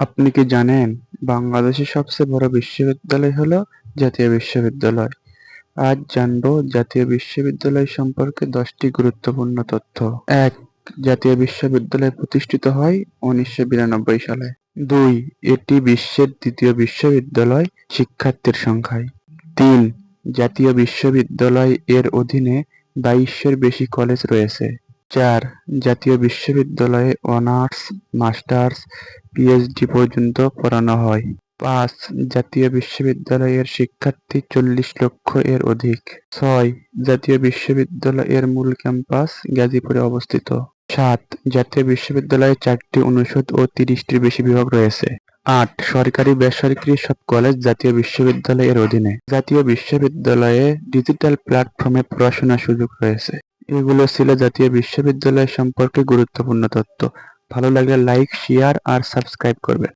আপনি কি জানেন, বাংলাদেশের সবচেয়ে বড় বিশ্ববিদ্যালয় হলো জাতীয় বিশ্ববিদ্যালয়। আজ জানব জাতীয় বিশ্ববিদ্যালয় সম্পর্কে দশটি গুরুত্বপূর্ণ তথ্য। এক, জাতীয় বিশ্ববিদ্যালয় প্রতিষ্ঠিত হয় উনিশশো বিরানব্বই সালে। দুই, এটি বিশ্বের দ্বিতীয় বিশ্ববিদ্যালয় শিক্ষার্থীর সংখ্যায়। তিন, জাতীয় বিশ্ববিদ্যালয় এর অধীনে বাইশের বেশি কলেজ রয়েছে। চার, জাতীয় বিশ্ববিদ্যালয়ে অনার্স, মাস্টার্স পিএইচডি পর্যন্ত পড়ানো হয়। পাঁচ, জাতীয় বিশ্ববিদ্যালয়ের শিক্ষার্থী চল্লিশ লক্ষ এর অধিক। ছয়, জাতীয় বিশ্ববিদ্যালয়ের মূল ক্যাম্পাস গাজীপুরে অবস্থিত। সাত, জাতীয় বিশ্ববিদ্যালয়ে চারটি অনুষদ ও তিরিশটির বেশি বিভাগ রয়েছে। আট, সরকারি, বেসরকারি সব কলেজ জাতীয় বিশ্ববিদ্যালয়ের অধীনে। জাতীয় বিশ্ববিদ্যালয়ে ডিজিটাল প্ল্যাটফর্মে পড়াশোনার সুযোগ রয়েছে। এগুলো ছিল জাতীয় বিশ্ববিদ্যালয় সম্পর্কে গুরুত্বপূর্ণ তথ্য। ভালো লাগলে লাইক শেয়ার আর সাবস্ক্রাইব করবেন